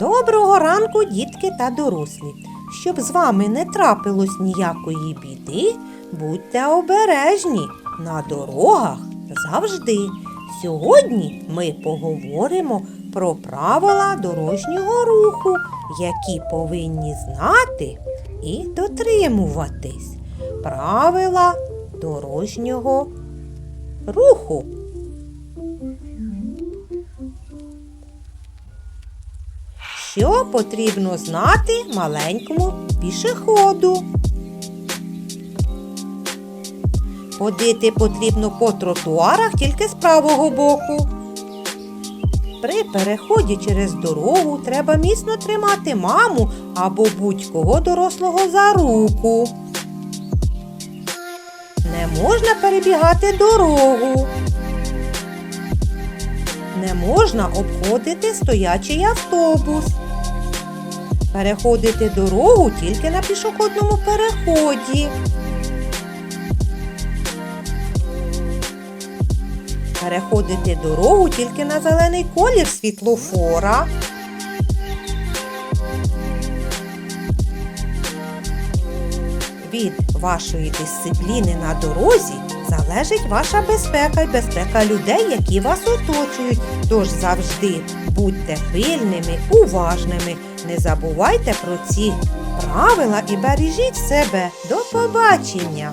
Доброго ранку, дітки та дорослі. Щоб з вами не трапилось ніякої біди, будьте обережні на дорогах завжди. Сьогодні ми поговоримо про правила дорожнього руху, які повинні знати і дотримуватись. Правила дорожнього руху. Що потрібно знати маленькому пішоходу? Ходити потрібно по тротуарах тільки з правого боку. При переході через дорогу треба міцно тримати маму або будь-кого дорослого за руку. Не можна перебігати дорогу. Можна обходити стоячий автобус. Переходити дорогу тільки на пішохідному переході. Переходити дорогу тільки на зелений колір світлофора. Від вашої дисципліни на дорозі залежить ваша безпека і безпека людей, які вас оточують. Тож завжди будьте пильними, уважними. Не забувайте про ці правила і бережіть себе. До побачення!